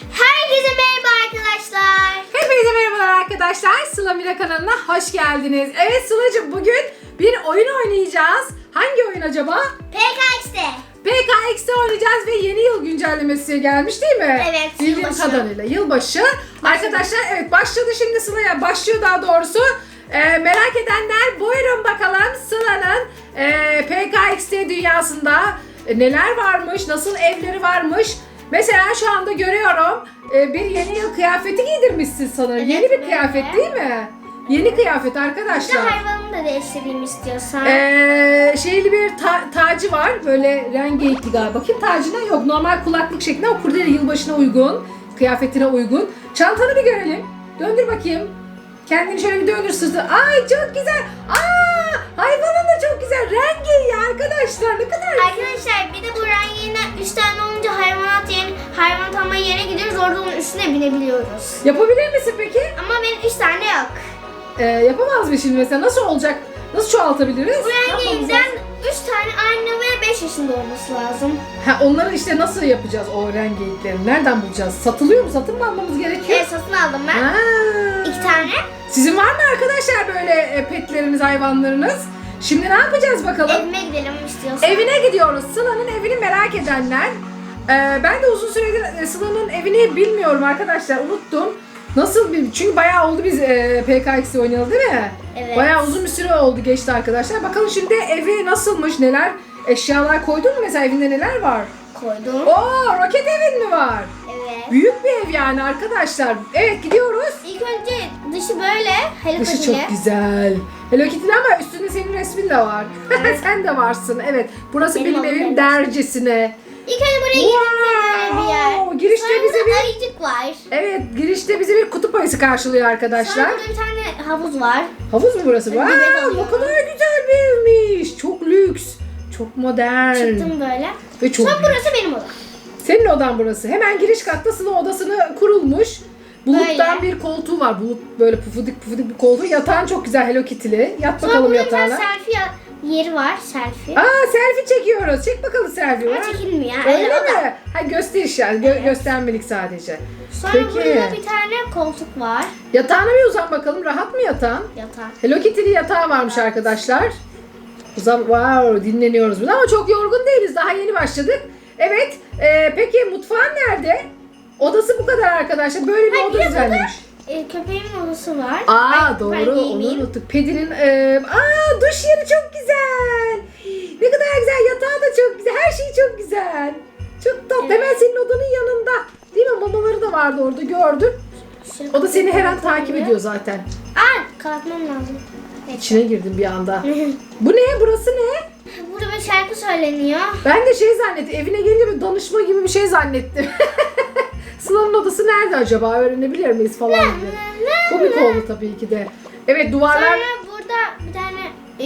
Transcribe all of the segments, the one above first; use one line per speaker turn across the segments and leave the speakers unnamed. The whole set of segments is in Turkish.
Herkese merhaba arkadaşlar.
Hepinize merhabalar arkadaşlar. Sıla Mira kanalına hoş geldiniz. Evet Sıla'cığım bugün bir oyun oynayacağız. Hangi oyun acaba?
PKX'de.
PKX'de oynayacağız ve yeni yıl güncellemesi gelmiş değil mi?
Evet,
Bildiğim
yılbaşı.
kadarıyla yılbaşı. Arkadaşlar evet başladı şimdi Sıla'ya başlıyor daha doğrusu. Ee, merak edenler buyurun bakalım Sıla'nın e, PKX'de dünyasında e, neler varmış, nasıl evleri varmış. Mesela şu anda görüyorum e, bir yeni yıl kıyafeti giydirmişsin sanırım.
Evet,
yeni bir
böyle.
kıyafet değil mi? Yeni kıyafet arkadaşlar.
hayvanımı da değiştireyim istiyorsan.
Ee, şeyli bir ta- tacı var. Böyle rengarenkli galiba. Bakayım tacına yok. Normal kulaklık şeklinde ama kurdele yılbaşına uygun. Kıyafetine uygun. Çantanı bir görelim. Döndür bakayım. Kendini şöyle bir döndür sırtı. Ay çok güzel. Aa, hayvanın da çok güzel. Rengi arkadaşlar. Ne kadar
üstüne binebiliyoruz.
Yapabilir misin peki?
Ama benim 3 tane yok.
Ee, yapamaz mı şimdi mesela? Nasıl olacak? Nasıl çoğaltabiliriz?
Bu
lazım?
3 tane anne ve 5 yaşında olması lazım.
Ha, onları işte nasıl yapacağız o rengarenkleri? Nereden bulacağız? Satılıyor mu? Satın mı almamız gerekiyor?
Evet satın aldım ben.
Ha.
2 tane.
Sizin var mı arkadaşlar böyle e, petleriniz, hayvanlarınız? Şimdi ne yapacağız bakalım?
Evime gidelim istiyorsan.
Evine gidiyoruz. Sıla'nın evini merak edenler. Ee, ben de uzun süredir e, Sıla'nın evini bilmiyorum arkadaşlar. Unuttum. Nasıl bir... Çünkü bayağı oldu biz e, PKX'i oynayalı değil mi?
Evet.
Bayağı uzun bir süre oldu geçti arkadaşlar. Bakalım şimdi evi nasılmış, neler eşyalar koydun mu mesela evinde neler var?
koydum.
Oo roket evin mi var?
Evet.
Büyük bir ev yani arkadaşlar. Evet gidiyoruz.
İlk önce dışı böyle. Hello
Dışı
Kitty'li.
çok güzel. Hello Kitty'li ama üstünde senin resmin de var. Sen de varsın. Evet. Burası
Benim
benim, evim
evet.
dercesine.
İlk önce buraya bir yer.
Girişte
Sonra
bize
burada
bir
ayıcık var.
Evet, girişte bizi bir kutup ayısı karşılıyor
Sonra
arkadaşlar.
burada bir tane havuz var.
Havuz mu burası?
Evet,
Wow, ne
alıyorum.
kadar güzel bir evmiş. Çok lüks. Çok modern.
Çıktım böyle.
Ve çok
Sonra burası benim odam.
Senin odan burası. Hemen giriş katta Sıla odasını kurulmuş. Buluttan bir koltuğu var. Bulut böyle pufudik pufudik bir koltuğu. Yatağın çok güzel Hello Kitty'li. Yat
Sonra
bakalım
burada bir tane
yatağına.
selfie ya- yeri var. Selfie.
Aa selfie çekiyoruz. Çek bakalım selfie. Var.
çekilmiyor.
Öyle
Öyle o da.
mi? Ha gösteriş yani. Gö- göstermelik sadece.
Sonra
Peki.
burada bir tane koltuk var.
Yatağına bir uzan bakalım. Rahat mı yatağın?
Yatak.
Hello Kitty'li yatağı varmış arkadaşlar. Uzan, wow dinleniyoruz burada ama çok yorgun değiliz. Daha yeni başladık. Evet. e, peki mutfağın nerede? Odası bu kadar arkadaşlar. Böyle bir
Ha,
oda düzenlemiş.
Ee, köpeğimin odası var.
Aa
Ay,
doğru onu unuttuk. Pedinin e, aa duş yeri çok güzel. Ne kadar güzel yatağı da çok güzel. Her şey çok güzel. Çok tatlı.
Evet.
Hemen senin odanın yanında. Değil mi? Mamaları da vardı orada gördüm.
Şöyle
O da seni her an takip ediyor zaten.
Aa kapatmam lazım. Evet.
İçine girdim bir anda. Bu ne? Burası ne?
Burada bir şarkı söyleniyor.
Ben de şey zannettim. Evine gelince bir danışma gibi bir şey zannettim. Sıla'nın odası nerede acaba? Öğrenebilir miyiz falan diye. Komik oldu tabii ki de. Evet duvarlar
Sonra burada bir tane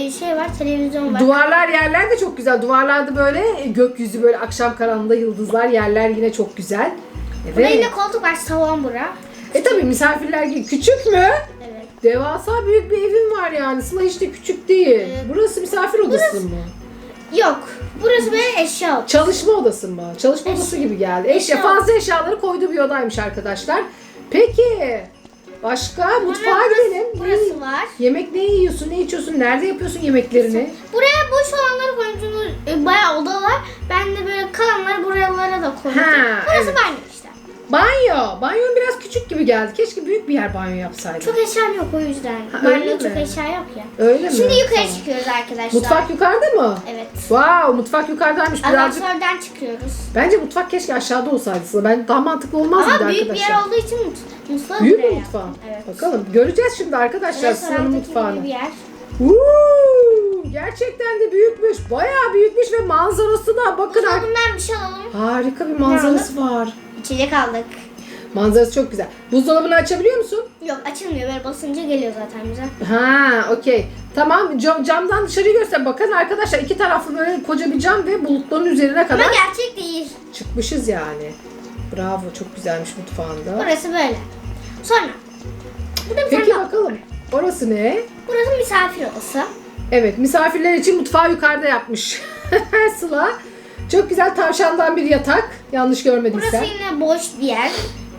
e, şey var, televizyon var.
duvarlar yerler de çok güzel. Duvarlarda böyle e, gökyüzü böyle akşam karanlığında yıldızlar yerler yine çok güzel.
Burada
Evet.
yine koltuk var, salon bura.
E tabii misafirler gibi. Küçük mü?
Evet.
Devasa büyük bir evin var yani. Sıla hiç de küçük değil.
Evet.
Burası misafir odası mı?
Yok. Burası böyle eşya odası.
Çalışma odası mı? Çalışma
Eş-
odası gibi geldi. Eşya,
eşya
fazla eşyaları koyduğu bir odaymış arkadaşlar. Peki başka mutfağa
burası-
gidelim.
burası
Ne-
var.
Yemek ne yiyorsun, ne içiyorsun, nerede yapıyorsun yemeklerini?
Buraya boş olanları koyduğunuz e, bayağı odalar. Ben de böyle kalanları buralara da koydum.
Ha,
Burası
evet.
işte.
Banyo. Banyo biraz küçük gibi geldi. Keşke büyük bir yer banyo yapsaydı.
Çok eşyam yok o yüzden.
Ha, öyle
çok
mi?
eşya yok ya.
Öyle mi?
Şimdi yukarı
Tamam.
çıkıyoruz arkadaşlar.
Mutfak yukarıda mı?
Evet.
Wow, mutfak yukarıdaymış birazcık.
Asansörden çıkıyoruz.
Bence mutfak keşke aşağıda olsaydı. Ben daha mantıklı olmaz mıydı
Ama büyük bir yer olduğu için mut- mutfağı
Büyük
buraya
bir mutfağım.
Evet.
Bakalım göreceğiz şimdi arkadaşlar Sıla'nın
Restorandaki
mutfağını.
gibi bir yer.
Uuu, gerçekten de büyükmüş. Bayağı büyükmüş ve manzarası da bakın. ar-
Buzdolabından bir şey alalım.
Harika bir manzarası var.
İçecek aldık.
Manzarası çok güzel. Buzdolabını açabiliyor musun?
Yok açılmıyor böyle basınca geliyor zaten bize.
Ha, okey. Tamam, cam, camdan dışarıyı göster. Bakın arkadaşlar iki taraflı böyle koca bir cam ve bulutların üzerine
Ama
kadar
gerçek değil.
çıkmışız yani. Bravo, çok güzelmiş mutfağında.
Burası böyle. Sonra burada bir
Peki
tane daha.
bakalım. Orası ne?
Burası misafir odası.
Evet, misafirler için mutfağı yukarıda yapmış. Sıla. Çok güzel tavşandan bir yatak. Yanlış görmediysem.
Burası yine boş bir yer.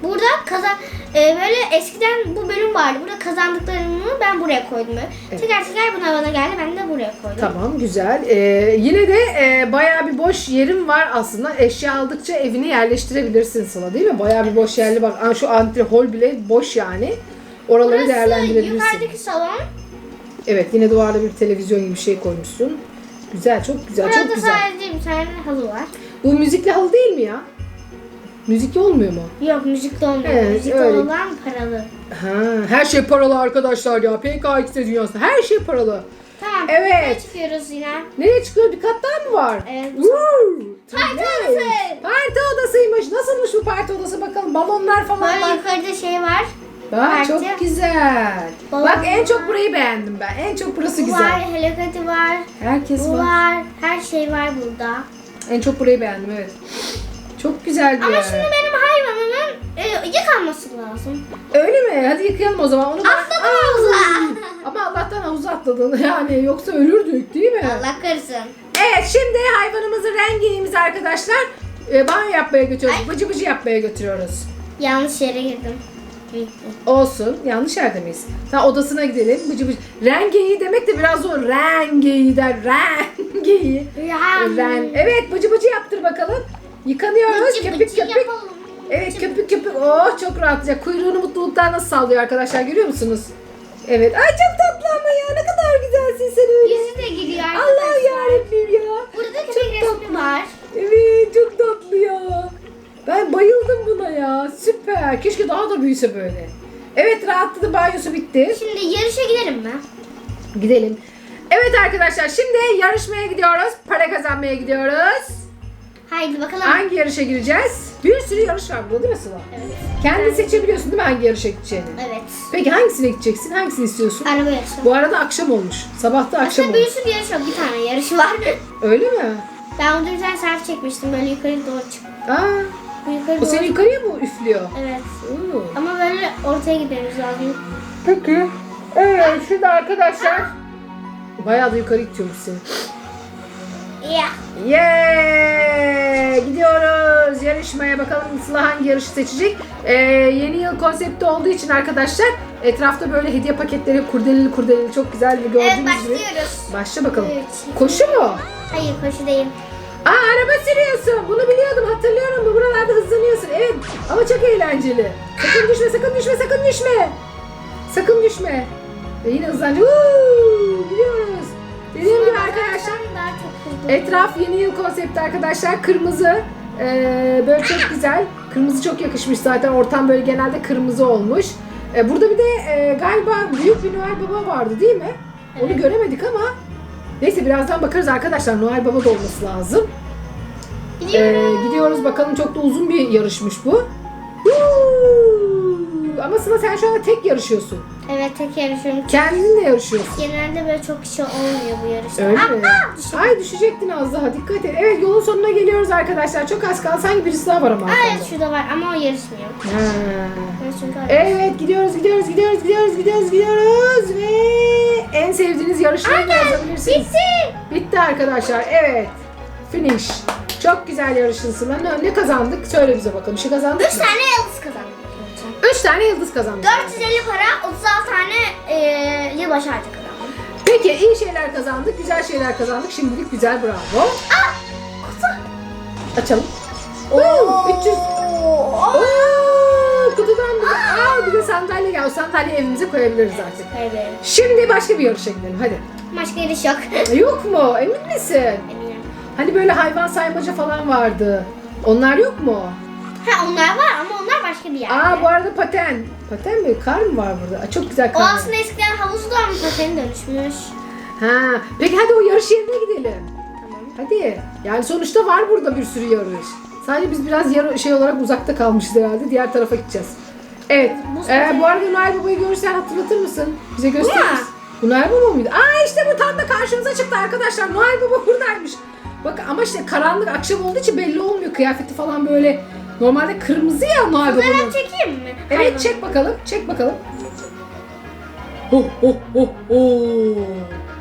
Burada kazan e, böyle eskiden bu bölüm vardı. Burada kazandıklarımı ben buraya koydum.
Evet.
Teker teker buna bana geldi. Ben de buraya koydum.
Tamam güzel. Ee, yine de e, bayağı bir boş yerim var aslında. Eşya aldıkça evine yerleştirebilirsin Sıla değil mi? Bayağı bir boş yerli bak. Aa, Şu antrehol bile boş yani. Oraları
Burası
değerlendirebilirsin.
yukarıdaki salon.
Evet yine duvarda bir televizyon gibi bir şey koymuşsun. Güzel çok güzel
Burada
çok güzel.
sadece bir tane halı var.
Bu müzikli halı değil mi ya? Müzikli olmuyor mu?
Yok müzikte olmuyor.
Evet,
müzikte
öyle.
olan paralı.
Ha, her şey paralı arkadaşlar ya. PKX'de dünyasında her şey paralı.
Tamam.
Evet.
çıkıyoruz yine.
Nereye çıkıyor? Bir kat daha mı var?
Evet.
Woo!
Parti odası.
Parti odasıymış. Nasılmış bu parti odası bakalım. Balonlar falan
Böyle
var.
yukarıda şey var.
Bak
parti.
çok güzel.
Balon
Bak en çok burayı beğendim ben. En çok burası
Bu
güzel.
var, helikopter var.
Herkes
Bu
var.
var. Her şey var burada.
En çok burayı beğendim evet. Çok güzel bir
Ama
yer.
şimdi benim hayvanımın e, yıkanması lazım.
Öyle mi? Hadi yıkayalım o zaman. Onu da-
Atladım
Aa!
havuza.
Ama Allah'tan havuza atladın. Yani yoksa ölürdük değil mi?
Allah korusun.
Evet şimdi hayvanımızı rengiğimiz arkadaşlar e, banyo yapmaya götürüyoruz. Bıcı bıcı yapmaya götürüyoruz.
Yanlış yere girdim.
Olsun. Yanlış yerde miyiz? Tamam odasına gidelim. Bıcı bıcı. Rengeyi demek de biraz zor. Rengeyi der. Rengeyi. Ren. Evet bıcı bıcı yaptır bakalım. Yıkanıyoruz.
Bıcı
köpük
bıcı
köpük.
yapalım.
Evet köpük köpük. Oh çok rahatlayacak. Kuyruğunu mutluluktan nasıl sallıyor arkadaşlar görüyor musunuz? Evet. Ay çok tatlı ama ya. Ne kadar güzelsin sen öyle.
Yüzü de giriyor
Allah yarabbim ya.
Burada köpek resmi var.
Evet çok tatlı ya. Ben bayıldım buna ya. Süper. Keşke daha da büyüse böyle. Evet rahatladı banyosu bitti.
Şimdi yarışa gidelim mi?
Gidelim. Evet arkadaşlar şimdi yarışmaya gidiyoruz. Para kazanmaya gidiyoruz.
Haydi bakalım.
Hangi yarışa gireceğiz? Bir sürü yarış var burada değil mi Sıla?
Evet.
Kendi seçebiliyorsun değil mi hangi yarışa gideceğini?
Evet.
Peki hangisine gideceksin? Hangisini istiyorsun?
Araba yarışı.
Bu arada akşam olmuş. Sabah da akşam
Aslında bir
olmuş.
sürü yarış yok. Bir tane yarış var.
Öyle mi?
Ben burada bir tane selfie çekmiştim. Böyle yukarı doğru çık.
Aa,
yukarı
o
doğru.
seni yukarıya mı üflüyor?
Evet.
Oo.
Ama böyle ortaya gitmemiz lazım.
Peki. Evet şimdi arkadaşlar. Bayağı da yukarı itiyormuş seni.
Ya.
Yeah! Gidiyoruz yarışmaya. Bakalım Sıla hangi yarışı seçecek. Ee, yeni yıl konsepti olduğu için arkadaşlar etrafta böyle hediye paketleri kurdeleli kurdeleli çok güzel bir gördüğünüz
Evet
gibi.
başlıyoruz.
Başla bakalım.
Üç.
Koşu mu?
Hayır koşu değil.
Aa araba sürüyorsun. Bunu biliyordum hatırlıyorum. Bu buralarda hızlanıyorsun. Evet ama çok eğlenceli. Sakın düşme sakın düşme sakın düşme. Sakın düşme. Ve yine hızlanacak. Uuu, gidiyoruz. Dediğim gibi arkadaşlar
daha çok hızlı.
Etraf yeni yıl konsepti arkadaşlar. Kırmızı. Ee, böyle çok güzel. Kırmızı çok yakışmış zaten. Ortam böyle genelde kırmızı olmuş. Ee, burada bir de e, galiba büyük bir Noel Baba vardı değil mi? Onu göremedik ama. Neyse birazdan bakarız arkadaşlar. Noel Baba da olması lazım. Ee,
Gidiyoruz.
gidiyoruz bakalım çok da uzun bir yarışmış bu. Ama Sıla sen şu anda tek yarışıyorsun.
Evet tek yarışıyorum.
Kendinle yarışıyorsun.
Genelde böyle çok kişi olmuyor bu yarışta.
Öyle mi? Ay düşecektin az daha dikkat et. Evet yolun sonuna geliyoruz arkadaşlar. Çok az kaldı. Sanki birisi daha var ama arkamda.
evet şurada var ama o yarışmıyor.
Ha.
Ben çünkü
Evet gidiyoruz gidiyoruz gidiyoruz gidiyoruz gidiyoruz gidiyoruz ve en sevdiğiniz yarışmayı yazabilirsiniz.
Bitti.
Bitti arkadaşlar. Evet. Finish. Çok güzel yarıştın Sıla. Ne, ne kazandık? Söyle bize bakalım. Bir şey kazandık
Üç
mı?
tane yıldız kazandım.
Üç tane yıldız kazandık.
450 para, 36 tane e, yılbaşı harcı kazandım.
Peki iyi şeyler kazandık. Güzel şeyler kazandık. Şimdilik güzel bravo.
Aa, kutu.
Açalım. Oo, 300.
Oo.
Oo, kutudan bir, aa, bir de sandalye gel. O sandalyeyi evimize koyabiliriz artık.
Evet.
Şimdi başka bir yarışa gidelim hadi.
Başka yarış yok.
Yok mu? Emin misin?
Eminim.
Hani böyle hayvan saymaca falan vardı. Onlar yok mu?
Ha onlar var ama başka bir yerde.
Aa bu arada paten. Paten mi? Kar mı var burada? Aa, çok güzel
o
kar. var.
aslında eskiden havuzdu ama pateni dönüşmüş.
Ha. Peki hadi o yarış yerine gidelim.
Tamam.
Hadi. Yani sonuçta var burada bir sürü yarış. Sadece biz biraz yarı şey olarak uzakta kalmışız herhalde. Diğer tarafa gideceğiz. Evet.
Bu
Ee, bu arada Noel Baba'yı görürsen hatırlatır mısın? Bize gösterir misin? Bu Noel Baba mıydı? Aa işte bu tam da karşımıza çıktı arkadaşlar. Noel Baba buradaymış. Bak ama işte karanlık akşam olduğu için belli olmuyor. Kıyafeti falan böyle. Normalde kırmızı ya Noel Baba'nın.
çekeyim mi?
Evet çek bakalım. Çek bakalım. Ho ho ho ho.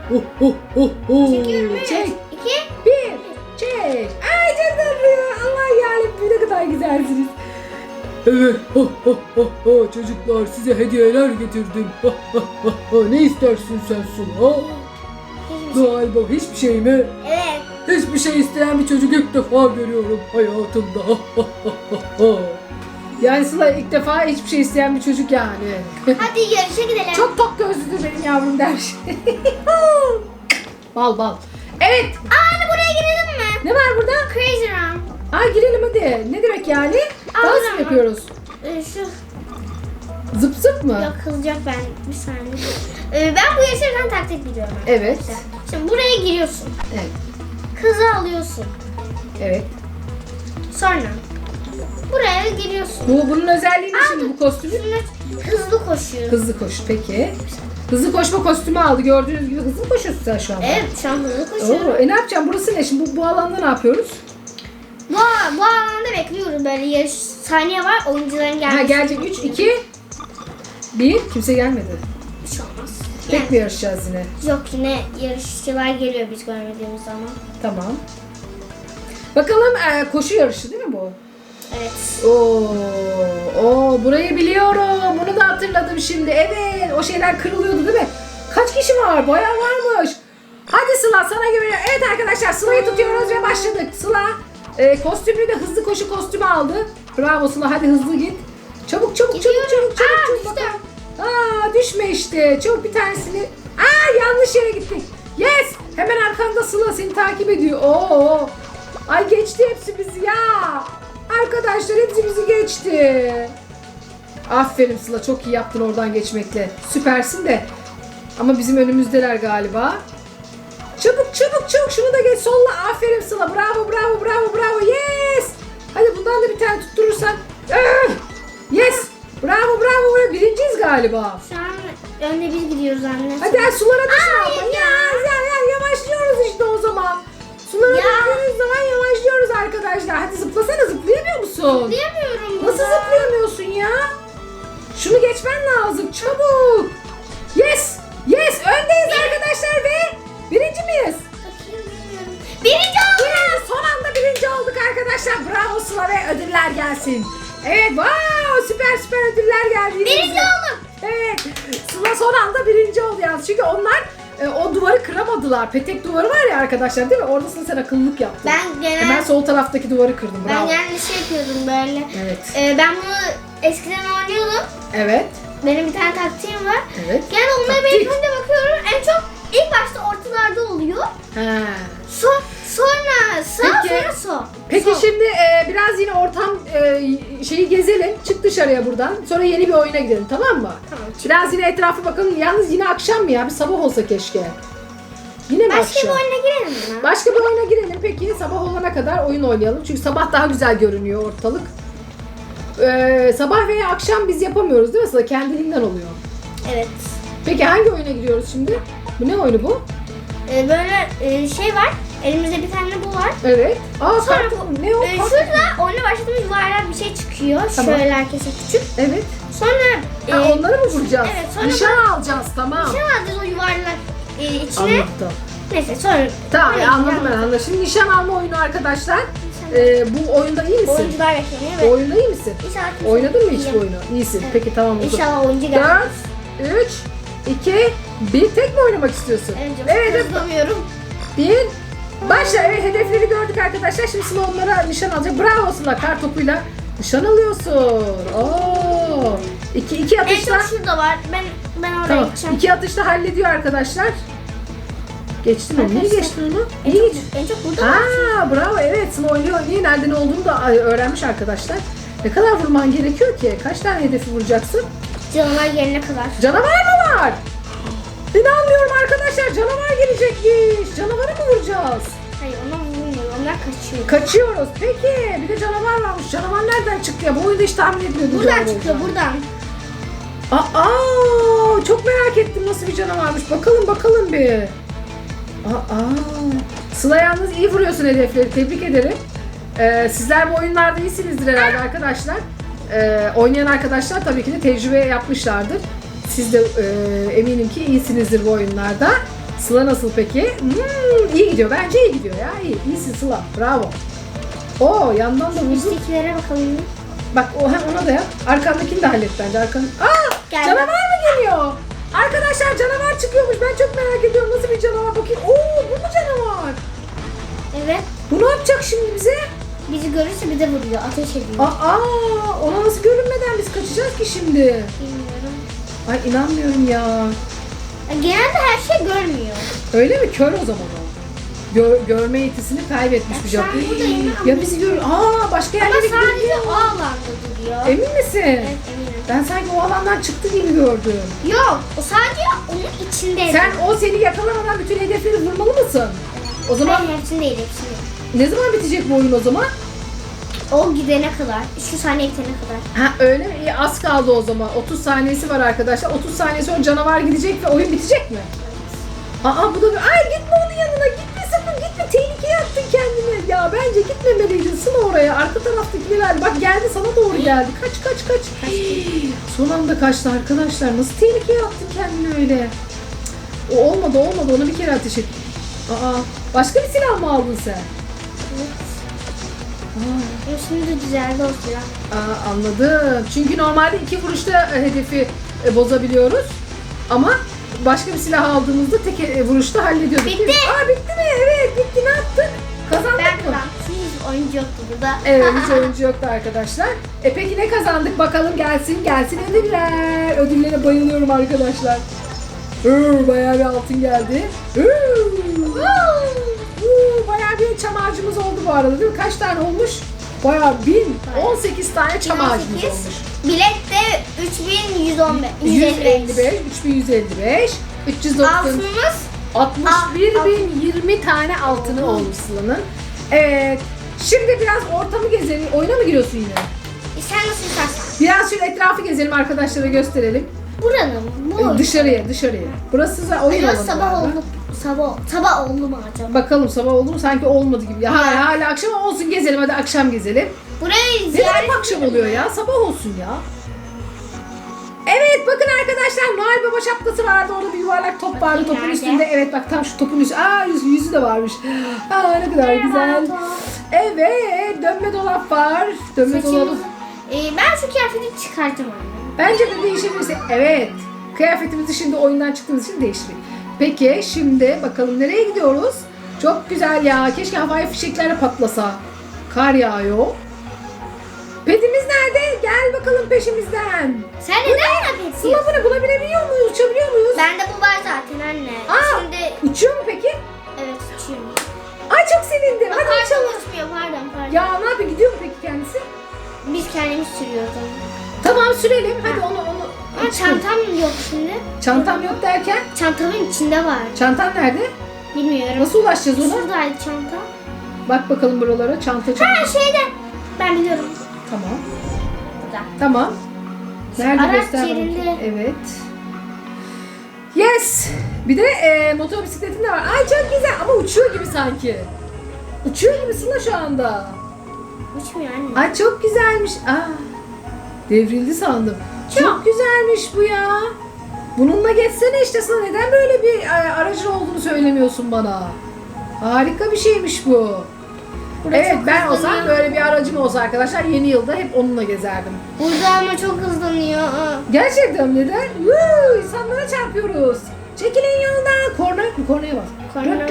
Ho ho ho ho.
Çekiyorum. Üç,
Çek.
iki.
Bir. Çek. Ay çok tatlı. Allah yarabbim ne kadar güzelsiniz. Evet. Ha, ha, ha, ha. Çocuklar size hediyeler getirdim. Ha, ha, ha, ha. Ne istersin sen Sıla?
Hiçbir şey.
Galiba hiçbir şey mi?
Evet.
Hiçbir şey isteyen bir çocuk ilk defa görüyorum hayatımda. Ha, ha, ha, ha, ha. yani Sıla ilk defa hiçbir şey isteyen bir çocuk yani.
Hadi yarışa gidelim.
Çok tok gözlüdür benim yavrum der. bal bal. Evet.
Aa, hadi buraya girelim mi?
Ne var burada?
Crazy Run.
Aa girelim hadi. Ne demek yani? Dans mı yapıyoruz?
Ee, şu
Zıp zıp mı?
yok kızacak ben bir saniye. Ee, ben bu yarışlardan taktik biliyorum.
Evet.
Şimdi buraya giriyorsun.
Evet.
Kızı alıyorsun.
Evet.
Sonra buraya giriyorsun.
Bu bunun özelliği ne şimdi bu kostümün?
Hızlı koşuyor.
Hızlı koş peki. Hızlı koşma kostümü aldı. Gördüğünüz gibi hızlı koşuyorsun sen şu anda.
Evet şu an hızlı koşuyor.
Oo, e ne yapacağım? Burası ne? Şimdi bu, bu alanda ne yapıyoruz?
Bu, bu alanda bekliyoruz böyle yarış saniye var oyuncuların gelmesi.
Ha gelecek 3, 2, 1. Kimse gelmedi. Tek mi yarışacağız yine?
yok yine yarışçılar geliyor biz görmediğimiz zaman.
Tamam. Bakalım e, koşu yarışı değil mi bu?
Evet.
Oo, oo, burayı biliyorum. Bunu da hatırladım şimdi. Evet, o şeyler kırılıyordu değil mi? Kaç kişi var? Bayağı varmış. Hadi Sıla sana güveniyorum. Evet arkadaşlar Sıla'yı tutuyoruz ve başladık. Sıla e, kostümünü de hızlı koşu kostümü aldı. Bravo Sıla hadi hızlı git. Çabuk çabuk çabuk çabuk çabuk.
Aa,
çabuk.
düştüm.
Aa düşme işte. Çabuk bir tanesini. Aa yanlış yere gittik. Yes. Hemen arkanda Sıla seni takip ediyor. Oo. Ay geçti hepsi bizi ya. Arkadaşlar hepsi bizi geçti. Aferin Sıla çok iyi yaptın oradan geçmekle. Süpersin de. Ama bizim önümüzdeler galiba. Çabuk çabuk çabuk şunu da geç solla. Aferin Sıla. Bravo bravo bravo bravo. Yes. Hadi bundan da bir tane tutturursan. Ah! Yes. Bravo bravo. bravo. Birinciyiz galiba.
Şu an önde biz gidiyoruz anne.
Hadi hadi sulara düşün
ya.
Ya, ya, ya, yavaşlıyoruz işte o zaman. Sulara
Ya.
düştüğümüz zaman yavaşlıyoruz arkadaşlar. Hadi zıplasana zıplayamıyor musun?
Diyemiyorum
Nasıl
burada.
zıplayamıyorsun ya? Şunu geçmen lazım çabuk. Yes! Yes! Öndeyiz arkadaşlar ve birinci miyiz?
Birinci olduk.
Evet, son anda birinci olduk arkadaşlar. Bravo Sıla ve ödüller gelsin. Evet, wow, süper süper ödüller geldi.
Birinci olduk.
Evet, Sıla son anda birinci oldu yalnız. Çünkü onlar e, o duvarı kıramadılar. Petek duvarı var ya arkadaşlar değil mi? Oradasın sen akıllılık yaptın.
Ben genel
Hemen sol taraftaki duvarı kırdım.
ben
Bravo.
genelde şey yapıyordum böyle.
Evet.
Ee, ben bunu eskiden oynuyordum.
Evet.
Benim bir tane taktiğim var.
Evet.
Genelde onlara ben bakıyorum. En çok ilk başta ortalarda oluyor.
Ha.
Son, sonra sağ
Peki.
sonra sol.
Peki
Sol.
şimdi e, biraz yine ortam e, şeyi gezelim. Çık dışarıya buradan. Sonra yeni bir oyuna gidelim tamam mı?
Tamam.
Biraz yine etrafı bakalım. Yalnız yine akşam mı ya? Bir sabah olsa keşke. Yine mi
Başka
akşam?
bir oyuna girelim mi?
Başka bir oyuna girelim. Peki sabah olana kadar oyun oynayalım. Çünkü sabah daha güzel görünüyor ortalık. Ee, sabah veya akşam biz yapamıyoruz değil mi? Sıla? Kendiliğinden oluyor.
Evet.
Peki hangi oyuna giriyoruz şimdi? Bu ne oyunu bu?
Ee, böyle e, şey var. Elimizde bir tane bu var.
Evet. Aa
Sonra bu,
ne o?
e, şurada oyuna başladığımız yuvarlak bir şey çıkıyor.
Tamam.
Şöyle herkese küçük.
Evet.
Sonra e,
Ha, onları mı vuracağız?
evet, sonra
Nişan alacağız tamam.
şey alacağız o yuvarlak e, içine.
Anladım.
Neyse sonra.
Tamam
Hayır,
anladım ben anladım. Şimdi nişan alma oyunu arkadaşlar.
Nişan-
Ee, bu oyunda iyi misin?
Oyuncular bekleniyor
Bu
ve
oyunda iyi misin?
inşallah
Oynadın mı hiç bu oyunu? İyisin.
Evet.
Peki tamam. o zaman.
İnşallah oyuncu gelmez.
4, 3, 2, 1. Tek mi oynamak istiyorsun?
Evet,
evet.
hızlanıyorum.
Bir. Başla. Evet hedefleri gördük arkadaşlar. Şimdi Sıla onlara nişan alacak. Bravo Sıla. Kar topuyla nişan alıyorsun. Oo. İki, iki
En
atışla.
çok şurada var. Ben ben oraya
Tamam.
gideceğim.
İki atışla hallediyor arkadaşlar. Geçtin onu. Niye
Arkadaşlar,
geçtin onu?
En
Niye
çok,
geçtin?
en çok burada var.
Aa bravo evet Sıla oynuyor oynuyor. Nerede ne olduğunu da ay, öğrenmiş arkadaşlar. Ne kadar vurman gerekiyor ki? Kaç tane hedefi vuracaksın?
Canavar gelene kadar.
Canavar mı var? İnanmıyorum arkadaşlar canavar gelecekmiş. Canavarı mı vuracağız?
Hayır onlar vurmuyor. Onlar kaçıyor.
Kaçıyoruz. Peki bir de canavar varmış. Canavar nereden çıktı ya? Bu oyunda hiç tahmin etmiyordum.
Buradan
olacağını.
buradan.
Aa, çok merak ettim nasıl bir canavarmış. Bakalım bakalım bir. Aa, Sıla yalnız iyi vuruyorsun hedefleri. Tebrik ederim. Ee, sizler bu oyunlarda iyisinizdir herhalde arkadaşlar. Ee, oynayan arkadaşlar tabii ki de tecrübe yapmışlardır. Siz de e, eminim ki iyisinizdir bu oyunlarda. Sıla nasıl peki? Hmm, iyi gidiyor. Bence iyi gidiyor ya. İyi. İyisin Sıla. Bravo. Oo yandan da vurdu.
Üsttekilere bakalım.
Bak o hem ona da yap. Arkandakini de hallet bence. Arkan... Aa!
Geldi.
Canavar mı geliyor? Arkadaşlar canavar çıkıyormuş. Ben çok merak ediyorum. Nasıl bir canavar? Bakayım. Oo bu mu canavar?
Evet.
Bu ne yapacak şimdi bize?
Bizi görürse bize vuruyor. Ateş ediyor.
Aa, ona nasıl görünmeden biz kaçacağız ki şimdi?
Bilmiyorum.
Ay inanmıyorum ya.
Genelde her şey görmüyor.
Öyle mi? Kör o zaman o. Gör- görme yetisini kaybetmiş
buradayım ama-
Ya bizi gör. Aa başka
Ama
yerlere
sadece
gidebiliyor.
o alanda duruyor.
Emin misin?
Evet eminim.
Ben sanki o alandan çıktı gibi gördüm.
Yok o sadece onun içindeydi.
Sen o seni yakalamadan bütün hedefleri vurmalı mısın? O zaman
Hayır hepsini değil hepsini.
Ne zaman bitecek bu oyun o zaman?
O gidene kadar. Şu saniye bitene kadar.
Ha öyle mi? İyi, az kaldı o zaman. 30 saniyesi var arkadaşlar. 30 saniye sonra canavar gidecek ve oyun bitecek mi? Aa bu da bir... Ay gitme onun yanına. Gitme sakın gitme. Tehlikeye attın kendini. Ya bence gitmemeliydin. Sıla oraya. Arka taraftakiler. Bak geldi sana doğru geldi. Kaç kaç kaç. Son anda kaçtı arkadaşlar. Nasıl tehlikeye attın kendini öyle? O olmadı olmadı. Ona bir kere ateş et. Aa başka bir silah mı aldın sen?
Evet. Şimdi düzeldi o silah.
Aa, anladım. Çünkü normalde iki vuruşta e, hedefi e, bozabiliyoruz. Ama başka bir silah aldığımızda tek e, vuruşta hallediyorduk. değil mi?
Bitti.
Aa bitti mi? Evet bitti. Ne yaptık? Kazandık
Ben
mı?
kazandım. Hiç oyuncu yoktu burada.
Evet hiç oyuncu yoktu arkadaşlar. E peki ne kazandık bakalım gelsin gelsin ödüller. Ödüllere bayılıyorum arkadaşlar. Huu, bayağı bir altın geldi. Huu. Bayağı bir çam ağacımız oldu bu arada değil mi? Kaç tane olmuş? Bayağı bin, 18 tane çam ağacımız
18.
olmuş.
Bilet de 3115.
155, 3155, 390,
Altınımız
61 bin 20 tane altını olmuş Sıla'nın. Evet. Şimdi biraz ortamı gezelim. Oyuna mı giriyorsun yine?
E, sen nasıl istersen.
Biraz şöyle etrafı gezelim arkadaşlara gösterelim.
Buranın bu oyun.
dışarıya, dışarıya. Burası da oyun alanı
sabah
galiba.
oldu. Sabah, sabah oldu mu acaba?
Bakalım sabah oldu mu? Sanki olmadı gibi. Ya hala, hala akşam olsun gezelim. Hadi akşam gezelim.
Burayı
Ne
ziyaret
demek akşam oluyor ya? Sabah olsun ya. Evet bakın arkadaşlar Noel Baba şapkası vardı orada bir yuvarlak top vardı topun
Nerede?
üstünde. Evet bak tam şu topun üstü. Aa yüzü, yüzü de varmış. Aa ne kadar güzel. Evet dönme dolap var. Dönme dolabı.
Saçımı... Ee, ben şu kıyafeti çıkartacağım anne.
Bence de değişebilirse. Evet. Kıyafetimizi şimdi oyundan çıktığımız için değiştirdik. Peki şimdi bakalım nereye gidiyoruz? Çok güzel ya. Keşke havai fişeklerle patlasa. Kar yağıyor. Pedimiz nerede? Gel bakalım peşimizden.
Sen neden yapıyorsun?
Sıla bunu bulabilebiliyor muyuz? Uçabiliyor muyuz?
Bende bu var zaten anne.
Aa!
Şimdi
Uçuyor mu peki?
evet uçuyorum.
Ay çok sevindim. Hadi
Pardon
uçalım.
uçmuyor pardon pardon.
Ya ne yapıyor? Gidiyor mu peki kendisi?
Biz kendimiz sürüyoruz onu.
Tamam sürelim. Hadi onu.
Ama çantam yok şimdi.
Çantam yok derken
Çantamın içinde var.
çantan nerede?
Bilmiyorum.
Nasıl ulaşacağız ona?
Şuradaydı çanta.
Bak bakalım buralara. Çanta çanta.
Ha şeyde. Ben biliyorum.
Tamam.
Burada.
Tamam. Nerede
Araç
göster
yerinde.
Evet. Yes. Bir de e, motor bisikletin de var. Ay çok güzel ama uçuyor gibi sanki. Uçuyor gibisin la şu anda.
Uçmuyor anne.
Ay çok güzelmiş. Aa, devrildi sandım. Çok,
Çok.
güzelmiş bu ya. Bununla geçsene işte sana neden böyle bir e, aracın olduğunu söylemiyorsun bana. Harika bir şeymiş bu.
Burada
evet ben olsam
hızlanıyor.
böyle bir aracım olsa arkadaşlar yeni yılda hep onunla gezerdim.
Burada ama çok hızlanıyor.
Gerçekten neden? Woo, insanlara çarpıyoruz. Çekilin yoldan. Korna mu? Kornaya bas.
Korna.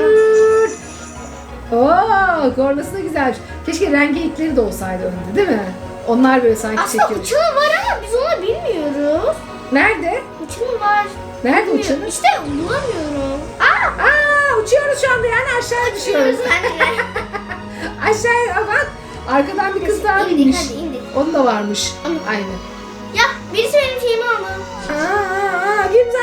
Oo, kornası da güzelmiş. Keşke rengi ipleri de olsaydı önünde değil mi? Onlar böyle sanki
Aslında
çekiyor.
uçağı var ama biz onu bilmiyoruz.
Nerede?
Uçağı var.
Nerede
Bilmiyorum.
uçanı?
İşte bulamıyorum. Aa!
Aa, uçuyoruz şu anda yani aşağıya düşüyoruz.
Anne.
Aşağıya bak. Arkadan bir kız daha
İndik,
binmiş.
hadi indik.
Onun da varmış.
Ama-
Aynı.
ya birisi benim şeyimi aldı.
Aa, kimse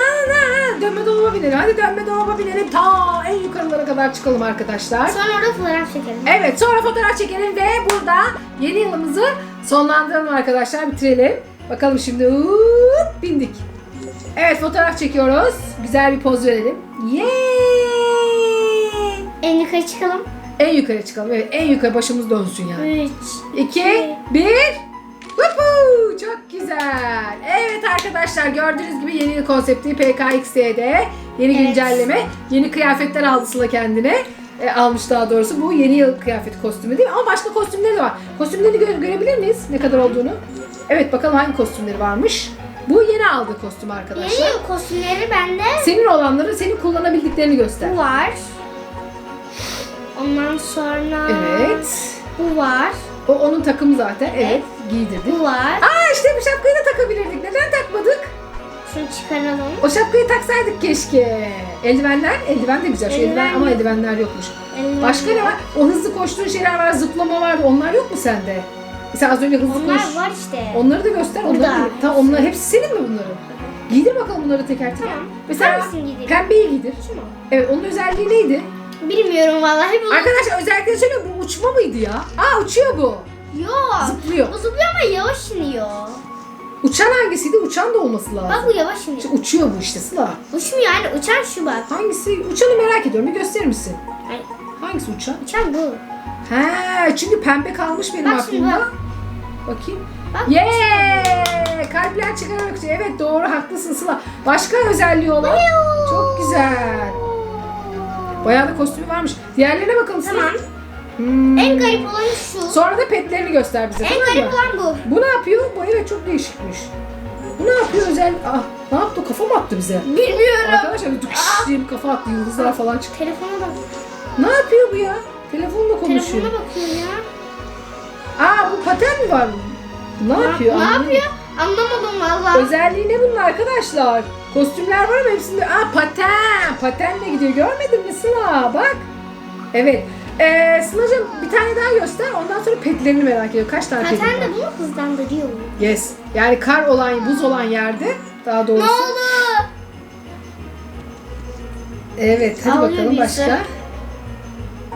Dönme dolaba binelim. Hadi dönme dolaba binelim. Ta en yukarılara kadar çıkalım arkadaşlar.
Sonra orada fotoğraf çekelim.
Evet sonra fotoğraf çekelim ve burada yeni yılımızı sonlandıralım arkadaşlar. Bitirelim. Bakalım şimdi Hop, bindik. Evet fotoğraf çekiyoruz. Güzel bir poz verelim. Yay!
En yukarı çıkalım.
En yukarı çıkalım. Evet en yukarı başımız dönsün yani.
3.
2, 1. Woohoo! Çok güzel. Evet arkadaşlar gördüğünüz gibi yeni konsepti PKXD'de. Yeni
Evet.
güncelleme. Yeni kıyafetler aldı Sıla kendine. E, almış daha doğrusu. Bu yeni yıl kıyafeti kostümü değil mi? Ama başka kostümleri de var. Kostümlerini gö- görebilir miyiz? Ne kadar olduğunu. Evet bakalım hangi kostümleri varmış. Bu yeni aldığı kostüm arkadaşlar.
Yeni kostümleri bende
Senin olanları, senin kullanabildiklerini göster.
bu var. Ondan sonra
Evet.
bu var.
O onun takımı zaten. Evet. Giydirdik.
Bu var.
Aa işte bu şapkayı da takabilirdik. Neden takmadık?
Şunu çıkaralım.
O şapkayı taksaydık keşke. Eldivenler, eldiven de güzel. Şu eldiven,
Eldiven
ama eldivenler yokmuş.
Eldiven
Başka ne var? O hızlı koştuğun şeyler var, zıplama var. Onlar yok mu sende? Sen az önce hızlı
Onlar
koş.
var işte.
Onları da göster. Onları
Burada.
da, tamam, onlar hepsi senin mi bunların? Giydir bakalım bunları teker teker.
Tamam.
Mesela pembeyi giydir.
Şu mu?
Evet, onun özelliği neydi?
Bilmiyorum vallahi bu.
Arkadaşlar özellikle söyle bu uçma mıydı ya? Aa uçuyor bu.
Yok.
Zıplıyor.
Bu zıplıyor ama yavaş iniyor.
Uçan hangisiydi? Uçan da olması lazım.
Bak bu yavaş iniyor.
İşte uçuyor bu işte Sıla.
Uçmuyor yani uçan şu bak.
Hangisi? Uçanı merak ediyorum. Bir gösterir misin?
Ay,
Hangisi uçan?
uçan bu.
He, çünkü pembe kalmış benim
Bak şimdi
aklımda.
bak.
Bakayım.
Bak.
Yeah! Kalpler çıkarak Evet doğru haklısın Sıla. Başka özelliği olan? Çok güzel. Bayağı da kostümü varmış. Diğerlerine bakalım Sıla.
Tamam.
Hmm.
En garip olan şu.
Sonra da petlerini göster bize
en
tamam
garip
mı?
olan bu.
Bu ne yapıyor? Bu evet çok değişikmiş. Bu ne yapıyor özel? Ah, ne yaptı? Kafa mı attı bize?
Bilmiyorum.
Arkadaşlar bir tıkış diye bir kafa attı. Yıldızlar falan çıktı.
Telefona bak.
Ne yapıyor bu ya? Telefonla konuşuyor.
Telefona bakıyorum ya.
Aa bu paten mi var? Ne yapıyor?
Ne
Anlamadım.
yapıyor? Anlamadım valla.
Özelliği ne bunun arkadaşlar? Kostümler var ama hepsinde... Aa paten! Patenle gidiyor. Görmedin mi Sıla? Bak. Evet. Ee, Sıla'cığım bir tane daha göster. Ondan sonra petlerini merak ediyorum. Kaç tane petin
Paten
var?
de bunu hızlandırıyor.
Yes. Yani kar olan, buz olan yerde daha
Ne
doğrusu.
oldu?
Evet. Hadi
Alıyor
bakalım
birisi.
başka.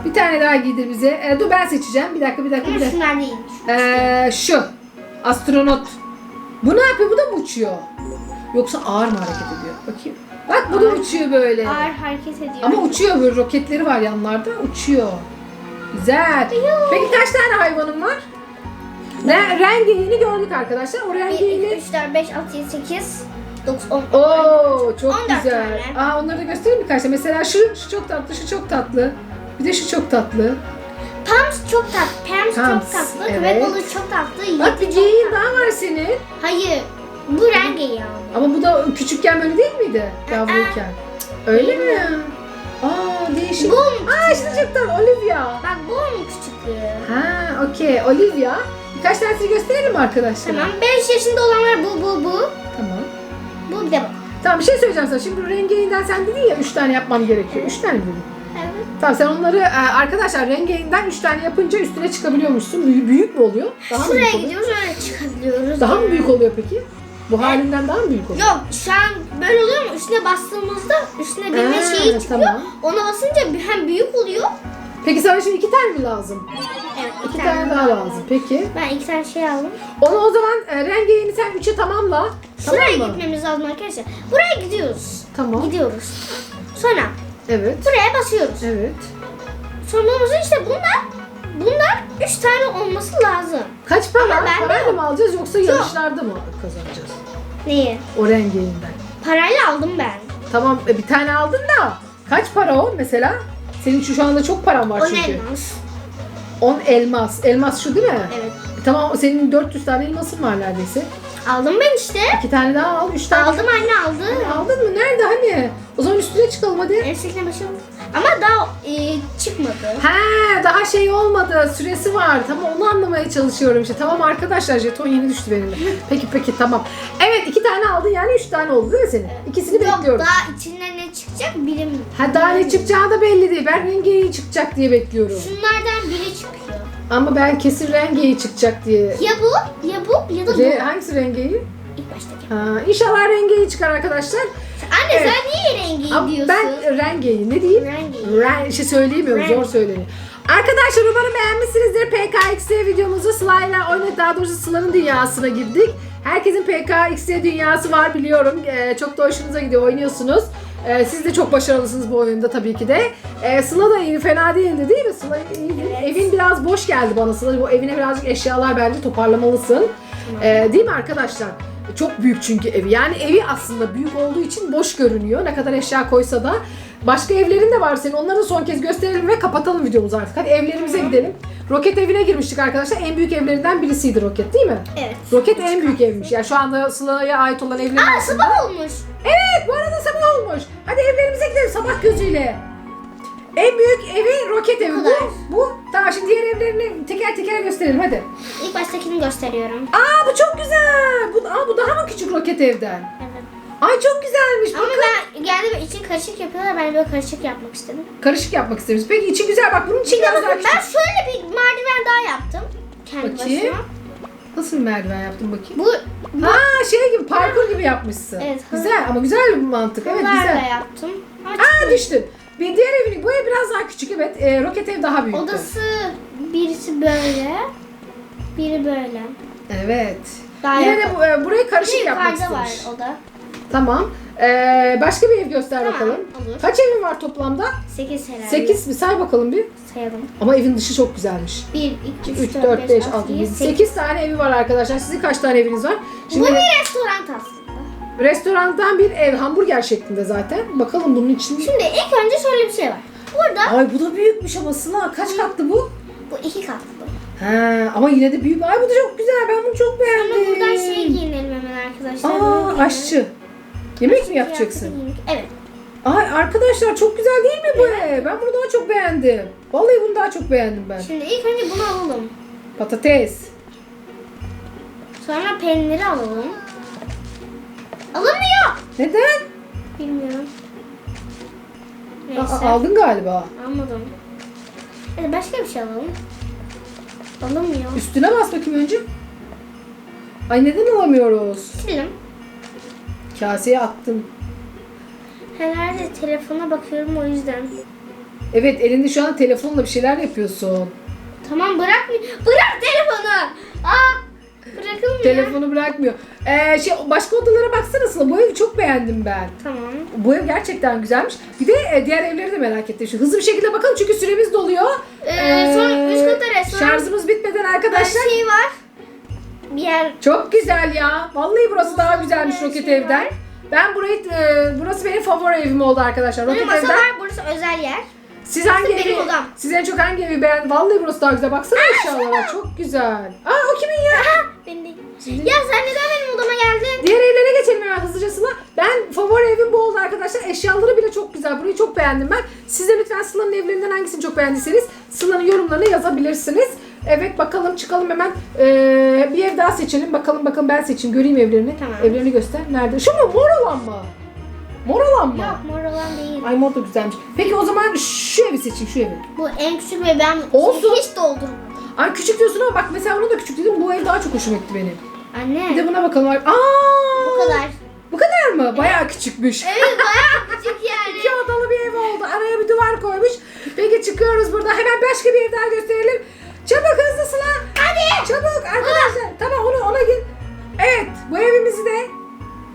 Bir tane daha giydir bize. Ee, dur ben seçeceğim. Bir dakika, bir dakika, bir
Ama
dakika.
şunlar değil.
Ee, şu. Astronot. Bu ne yapıyor? Bu da mı uçuyor? Yoksa ağır mı hareket ediyor? Bakayım. Bak bu da
Ağır.
uçuyor böyle.
Ağır hareket ediyor.
Ama uçuyor böyle roketleri var yanlarda. Uçuyor. Güzel. Peki kaç tane hayvanın var? Ne rengeğini gördük arkadaşlar. O
1, 2,
rengeğini
3, 4, 5, 6, 7, 8, 9, 10.
Oo çok
14
güzel.
tane.
Aa onları da göstereyim birkaç tane. Mesela şu, şu çok tatlı, şu çok tatlı. Bir de şu çok tatlı.
Pams çok tatlı. Pams,
Pams,
çok tatlı.
evet.
Köpek balığı çok tatlı.
Bak bir geyiğin daha var senin.
Hayır. Bu rengi ya.
Ama bu da küçükken böyle değil miydi? Yavruyken. Öyle mi? Aa değişik.
Bu
Aa çok tatlı. Olivia.
Bak bu onun küçüklüğü.
Ha okey. Olivia. Birkaç tanesini gösterelim arkadaşlar?
Tamam. 5 yaşında olanlar bu, bu, bu.
Tamam.
Bu bir de bu.
Tamam bir şey söyleyeceğim sana. Şimdi bu rengeyinden sen dedin ya 3 tane yapmam gerekiyor. 3 tane mi dedin?
Evet.
Tamam sen onları e, arkadaşlar rengeyinden 3 tane yapınca üstüne çıkabiliyormuşsun. Büyük, büyük mü oluyor? Daha mı
Şuraya
büyük oluyor?
gidiyoruz öyle çıkabiliyoruz.
Daha mı büyük oluyor peki? Bu halinden daha mı büyük oluyor?
Yok şu an böyle oluyor mu? Üstüne bastığımızda üstüne binme
Ha,
şeyi çıkıyor.
tamam.
Ona basınca hem büyük oluyor.
Peki sana şimdi iki tane mi lazım?
Evet
İki tane daha lazım. Peki.
Ben iki tane şey aldım.
Onu o zaman e, rengeyini sen 3'e tamamla.
Şuraya
tamam mı?
gitmemiz lazım arkadaşlar. Buraya gidiyoruz.
Tamam.
Gidiyoruz. Sonra
Evet.
buraya basıyoruz.
Evet.
Olması işte bunlar bunlar üç tane olması lazım.
Kaç para?
Ama ben de
Parayla mı alacağız yoksa yarışlarda mı kazanacağız?
Neyi?
O rengeyinden.
Parayla aldım ben.
Tamam e, bir tane aldın da kaç para o mesela? Senin şu, şu anda çok paran var
O
çünkü.
elmas?
10 elmas. Elmas şu değil mi?
Evet.
E, tamam senin 400 tane elmasın var neredeyse.
Aldım ben işte.
İki tane daha al, üç tane.
Aldım anne aldı.
Aldın mı? Nerede hani? O zaman üstüne çıkalım hadi.
Ensekle başım. Ama daha e, çıkmadı.
Ha, daha şey olmadı. Süresi var. Tamam onu anlamaya çalışıyorum işte. Tamam arkadaşlar jeton yeni düştü benim. Peki peki tamam. Evet iki tane aldın yani üç tane oldu değil mi senin? İkisini
Yok
bekliyorum.
daha içinden ne çıkacak bilim.
Ha daha ne çıkacağı da belli değil. Ben rengeyi çıkacak diye bekliyorum.
Şunlardan biri çıkıyor.
Ama ben kesin rengeyi çıkacak diye.
Ya bu ya bu ya da bu.
Re- hangisi rengeyi?
Baştaki.
Ha, inşallah rengeyi çıkar arkadaşlar.
Anne
Evet.
sen niye rengi
Ama
diyorsun?
ben rengeyi ne diyeyim?
Rengeyi.
Ren, şey söyleyemiyorum zor söyleniyor. Arkadaşlar umarım beğenmişsinizdir. PKXD videomuzu Sıla ile oynadık. Daha doğrusu Sıla'nın dünyasına girdik. Herkesin PKXD dünyası var biliyorum. Ee, çok da hoşunuza gidiyor. Oynuyorsunuz. Ee, siz de çok başarılısınız bu oyunda tabii ki de. Ee, Sıla da iyi, fena değildi değil mi? Sıla iyiydi.
Evet.
Evin biraz boş geldi bana Sıla. Bu evine birazcık eşyalar bence toparlamalısın. Ee, değil mi arkadaşlar? Çok büyük çünkü evi. Yani evi aslında büyük olduğu için boş görünüyor. Ne kadar eşya koysa da. Başka evlerin de var senin. Onları da son kez gösterelim ve kapatalım videomuzu artık. Hadi evlerimize gidelim. Roket evine girmiştik arkadaşlar. En büyük evlerinden birisiydi Roket değil mi?
Evet.
Roket en büyük evmiş. Yani şu anda Sıla'ya ait olan evlerin
Aa
arasında.
sabah olmuş.
Evet bu arada sabah olmuş. Hadi evlerimize gidelim sabah gözüyle. En büyük evi roket evi. Bu,
kadar.
bu. Tamam şimdi diğer evlerini teker teker gösterelim hadi.
İlk baştakini gösteriyorum.
Aa bu çok güzel. Bu, aa, bu daha mı küçük roket evden?
Evet.
Ay çok güzelmiş.
Ama
Bakın.
ben geldim için karışık yapıyorlar. Ben böyle karışık yapmak istedim.
Karışık yapmak isteriz. Peki içi güzel bak bunun için biraz daha
ben
küçük.
şöyle bir merdiven daha yaptım. Kendi
Bakayım.
başıma.
Nasıl bir merdiven yaptın bakayım?
Bu, bu
Ha şey gibi parkur gibi yapmışsın.
Evet.
Güzel ama güzel bir mantık. Evet
bunlarla
güzel.
yaptım. Ama
Aa düştün. Bir diğer evini bu ev biraz daha küçük evet. E, roket ev daha büyük.
odası birisi böyle. Biri böyle.
Evet.
Daha
Yine de
yakın.
bu, e, burayı karışık yapmak
yukarıda var
istemiş.
o da.
Tamam. Ee, başka bir ev göster
Tamam,
bakalım.
olur.
Kaç evin var toplamda?
8 herhalde.
8 mi? Say bakalım bir.
sayalım.
Ama evin dışı çok güzelmiş.
1, 2,
3,
3,
4, 5, 6, 7, 8 tane evi var arkadaşlar. Sizin kaç tane eviniz var?
Bu
Şimdi
bir restoran aslında.
Restorandan bir ev hamburger şeklinde zaten. Bakalım bunun için.
Şimdi ilk önce şöyle bir şey var. Burada
Ay bu da büyükmüş ama Sıla. Kaç katlı bu?
bu iki katlı.
Ha, ama yine de büyük. Ay bu da çok güzel. Ben bunu çok
Ama
beğendim.
buradan şey giyinelim hemen arkadaşlar.
Aa
giyinelim.
aşçı. Yemek mi
Kıyafeti
yapacaksın?
Evet.
Ay arkadaşlar çok güzel değil mi bu ev? Ben bunu daha çok beğendim. Vallahi bunu daha çok beğendim ben.
Şimdi ilk önce bunu alalım.
Patates.
Sonra peyniri alalım. Alınmıyor.
Neden?
Bilmiyorum. Neyse.
Aa, aldın galiba.
Almadım. Hadi başka bir şey alalım. Alınmıyor.
Üstüne bas bakayım önce. Ay neden alamıyoruz?
Silim.
Kaseye attım.
Herhalde telefona bakıyorum o yüzden.
Evet elinde şu an telefonla bir şeyler yapıyorsun.
Tamam bırak Bırak telefonu. Aa bırakılmıyor.
Telefonu bırakmıyor. Ee, şey başka odalara baksana Sıla. Bu evi çok beğendim ben.
Tamam.
Bu ev gerçekten güzelmiş. Bir de e, diğer evleri de merak ettim. Şu hızlı bir şekilde bakalım çünkü süremiz doluyor.
Ee, sonra üst kata restoran.
Şarjımız bitmeden arkadaşlar.
Her şey var. Bir yer.
Çok güzel ya. Vallahi burası daha güzelmiş
her
Roket
şey
Ev'den.
var.
Ben burayı e, burası benim favori evim oldu arkadaşlar. Roket
masa
Ev'den.
var. Burası özel yer.
Siz hangi
Burası benim
evi?
odam.
Siz en çok hangi evi beğendiniz? Vallahi burası daha güzel. Baksana eşyalara. Çok güzel. Aa o kimin ya?
Ben değil. Ya sen neden benim odama geldin?
Diğer evlere geçelim hemen hızlıcasına. Ben favori evim bu oldu arkadaşlar. Eşyaları bile çok güzel. Burayı çok beğendim ben. Siz de lütfen Sıla'nın evlerinden hangisini çok beğendiyseniz Sıla'nın yorumlarına yazabilirsiniz. Evet bakalım çıkalım hemen. Ee, bir ev daha seçelim. Bakalım bakalım ben seçeyim. Göreyim evlerini.
Tamam.
Evlerini göster. Nerede? Şu mu? Mor olan mı? Mor olan mı?
Yok mor olan değil.
Ay mor da güzelmiş. Peki o zaman şu evi seçeyim şu evi.
Bu en küçük ve ben
Olsun.
hiç doldurmadım.
Ay küçük diyorsun ama bak mesela onu da küçük dedim. Bu ev daha çok hoşuma gitti benim. Bir de
Anne.
buna bakalım. Aa!
Bu kadar.
Bu kadar mı? Bayağı küçükmüş.
Evet bayağı küçük yani.
İki odalı bir ev oldu. Araya bir duvar koymuş. Peki çıkıyoruz burada. Hemen başka bir ev daha gösterelim. Çabuk hızlı Sıla. Hadi. Çabuk arkadaşlar. Tamam onu ona git. Evet bu evimizi de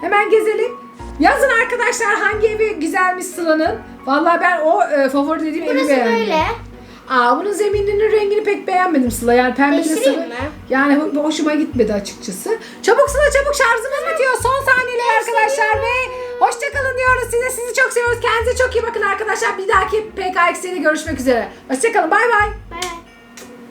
hemen gezelim. Yazın arkadaşlar hangi evi güzelmiş Sıla'nın. Vallahi ben o e, favori dediğim evi
Burası
beğendim.
böyle.
Aa bunun zemininin rengini pek beğenmedim Sıla. Yani pembe
Değiştireyim mi?
Yani ho- hoşuma gitmedi açıkçası. Çabuk Sıla çabuk şarjımız bitiyor. Son saniyeler arkadaşlar ve hoşçakalın diyoruz size. Sizi çok seviyoruz. Kendinize çok iyi bakın arkadaşlar. Bir dahaki PKX'de görüşmek üzere. Hoşçakalın. Bay bay.
Bay